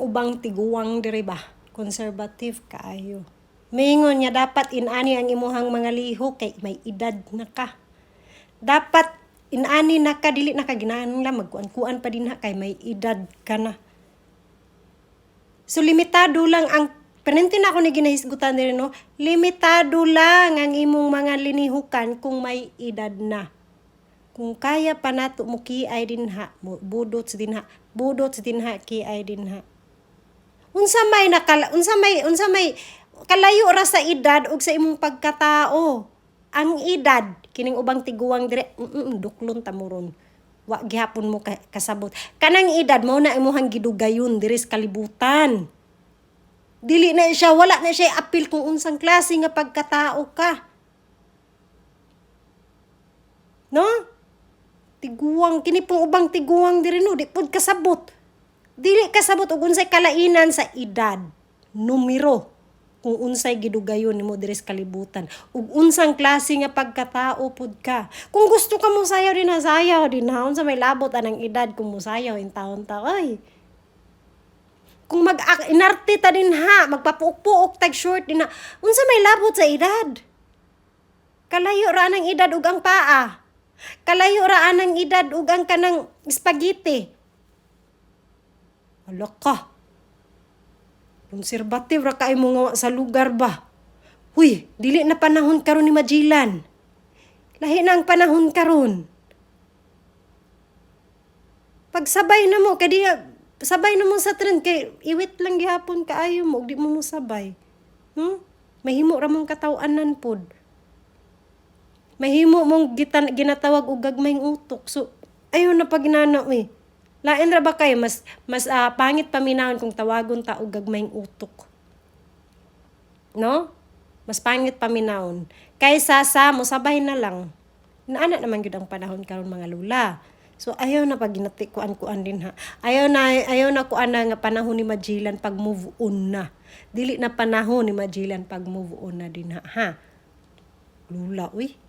ubang tiguwang diri ba? Conservative kaayo. Mingon niya dapat inani ang imuhang mga liho kay may edad na ka. Dapat inani na ka dili na ka ginahanglan magkuan-kuan pa din ha kay may edad ka na. So limitado lang ang Penente na ako ni ginahisgutan din no, limitado lang ang imong mga linihukan kung may edad na. Kung kaya pa nato mo kiay din ha, mo- budot sa din ha, budot sa din ha, kiay din ha. Unsa may nakala, unsa may unsa may kalayo ra sa edad ug sa imong pagkatao. Ang edad kining ubang tiguwang dire, mm, mm, duklon ta mo ron. Wa gihapon mo ka- kasabot. Kanang edad mo na imuhang gidugayon diri sa kalibutan. Dili na siya, wala na siya appeal kung unsang klase nga pagkatao ka. No? Tiguwang, kini pong ubang tiguwang diri no, di pod kasabot. Dili kasabot og unsay kalainan sa edad, numero, kung unsay gidugayon nimo diri sa kalibutan ug unsang klase nga pagkatao pud ka kung gusto ka mo sayaw din na sayaw din ha unsa may labot anang edad kung mo sayaw in taon ta ay kung mag inarte ta din ha, magpapuok-puok tag short din ha, unsa may labot sa edad? Kalayo ra ang edad ug ang paa. Kalayo ra ang edad ug ang kanang spaghetti. Ala ka. Konserbative ra kay mo nga sa lugar ba? Huy, dili na panahon karon ni Majilan. Lahi na ang panahon karon. Pagsabay na mo, kadi sabay na mo sa trend kay iwit lang gihapon kaayo mo, di mo mo sabay. Hmm? Mahimo ra mong kataw-anan pod. Mahimo mong gitan, ginatawag og gagmayng utok. So, ayon na pag inana eh. Lain ra ba kayo mas mas ah, pangit paminahon kung tawagon ta og gagmayng utok. No? Mas pangit paminahon. Kaysa sa mo sabay na lang. Naana naman gyud ang panahon karon mga lula. So ayaw na pag ginati kuan kuan din ha. Ayaw na ayaw na kuan na nga panahon ni Majilan pag move on na. Dili na panahon ni Majilan pag move on na din ha. ha? Lula uy.